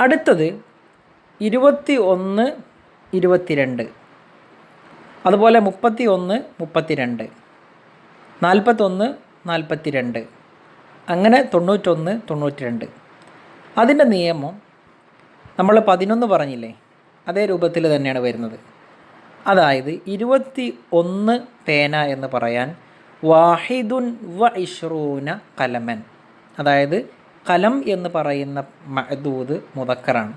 അടുത്തത് ഇരുപത്തി ഒന്ന് ഇരുപത്തിരണ്ട്. അതുപോലെ മുപ്പത്തി ഒന്ന് മുപ്പത്തിരണ്ട്. നാൽപ്പത്തൊന്ന് നാൽപ്പത്തി രണ്ട് അങ്ങനെ തൊണ്ണൂറ്റൊന്ന് തൊണ്ണൂറ്റി രണ്ട് അതിന്റെ നിയമം നമ്മൾ പതിനൊന്ന് പറഞ്ഞില്ലേ അതേ രൂപത്തിൽ തന്നെയാണ് വരുന്നത്. അതായത് ഇരുപത്തി ഒന്ന് പേന എന്ന് പറയാൻ വാഹിദുൻ വ ഇഷ്റൂന കലമൻ. അതായത് കലം എന്ന് പറയുന്ന മഹദൂദ് മുതക്കറാണ്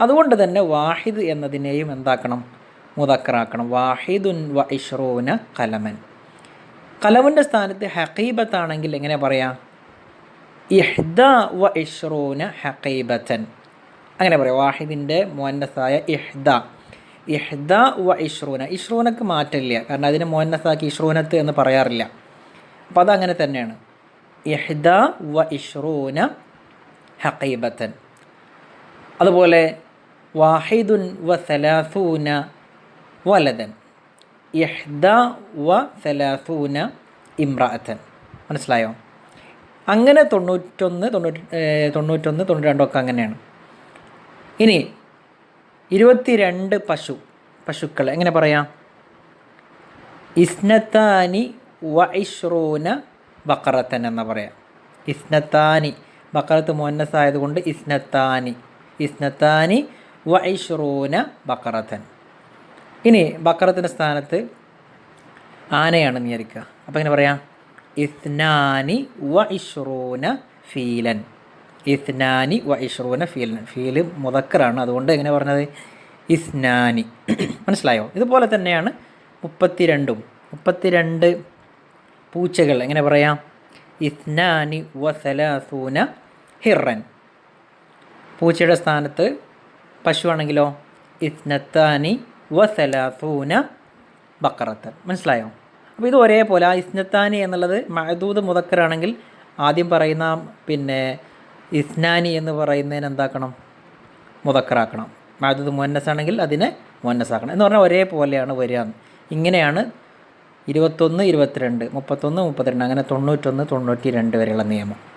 അതുകൊണ്ട് തന്നെ വാഹിദ് എന്നതിനെയും എന്താക്കണം? മുതക്കറാക്കണം വാഹിദുൻ വ ഇഷ്റൂന കലമൻ. കലമിന്റെ സ്ഥാനത്ത് ഹക്കീബത്താണെങ്കിൽ എങ്ങനെ പറയാം? ഇഹ്ദ വ ഇഷ്റൂന ഹക്കീബത്തൻ അങ്ങനെ പറയാം. വാഹിദിന്റെ മോന്നസായ ഇഹ്ദ. ഇഹ്ദ വ ഇഷ്റൂന. ഇഷ്റൂനക്ക് മാറ്റമില്ല. കാരണം അതിന് മോന്നസാക്കി ഇഷ്റൂനത്ത് എന്ന് പറയാറില്ല. അപ്പോൾ അതങ്ങനെ തന്നെയാണ്. ഇഹ്ദ അതുപോലെ വാഹിദുൻ വ വലതൻ ഇഹ്ദ വ മനസ്സിലായോ? അങ്ങനെ തൊണ്ണൂറ്റൊന്ന് തൊണ്ണൂറ്റി തൊണ്ണൂറ്റൊന്ന് തൊണ്ണൂറ്റി രണ്ടൊക്കെ അങ്ങനെയാണ്. ഇനി ഇരുപത്തിരണ്ട് പശു പശുക്കൾ എങ്ങനെ പറയാം? ഇസ്നത്താനി വ ബക്കറത്തൻ എന്ന് പറയാം. ഇസ്നത്താനി ബക്കറത്ത് മോന്നസ് ആയതുകൊണ്ട് ഇസ്നത്താനി. ഇസ്നത്താനി വൈഷ്റൂന ബക്കറത്തൻ. ഇനി ബക്കറത്തിന്റെ സ്ഥാനത്ത് ആനയാണ് നിയരിക്കുക അപ്പോൾ ഇങ്ങനെ പറയാം? ഇസ്നാനി വ ഇഷ്റൂന ഫീലൻ. ഇസ്നാനി വ ഇഷ്റൂന ഫീലൻ. ഫീൽ മുതക്കറാണ് അതുകൊണ്ട് എങ്ങനെ പറഞ്ഞത്? ഇസ്നാനി. മനസ്സിലായോ? ഇതുപോലെ തന്നെയാണ് മുപ്പത്തിരണ്ടും. മുപ്പത്തിരണ്ട് പൂച്ചകൾ എങ്ങനെ പറയാം? ഇസ്നാനി വസലാസൂന സലാസൂന ഹിറൻ. പൂച്ചയുടെ സ്ഥാനത്ത് പശുവാണെങ്കിലോ? ഇസ്നത്താനി വസലാസൂന ബക്കറത്ത് മനസ്സിലായോ? അപ്പോൾ ഇത് ഒരേപോലെ ആ ഇസ്നത്താനി എന്നുള്ളത് മഹദൂദ് മുതക്കറാണെങ്കിൽ ആദ്യം പറയുന്ന പിന്നെ ഇസ്നാനി എന്ന് പറയുന്നതിന് എന്താക്കണം? മുതക്കറാക്കണം മഹദൂദ് മുന്നസ് ആണെങ്കിൽ അതിനെ മുന്നസാക്കണം എന്ന് പറഞ്ഞാൽ ഒരേപോലെയാണ് വരിക ഇങ്ങനെയാണ് ഇരുപത്തൊന്ന് ഇരുപത്തിരണ്ട് മുപ്പത്തൊന്ന് മുപ്പത്തിരണ്ട് അങ്ങനെ തൊണ്ണൂറ്റൊന്ന് തൊണ്ണൂറ്റി രണ്ട് വരെയുള്ള നിയമം.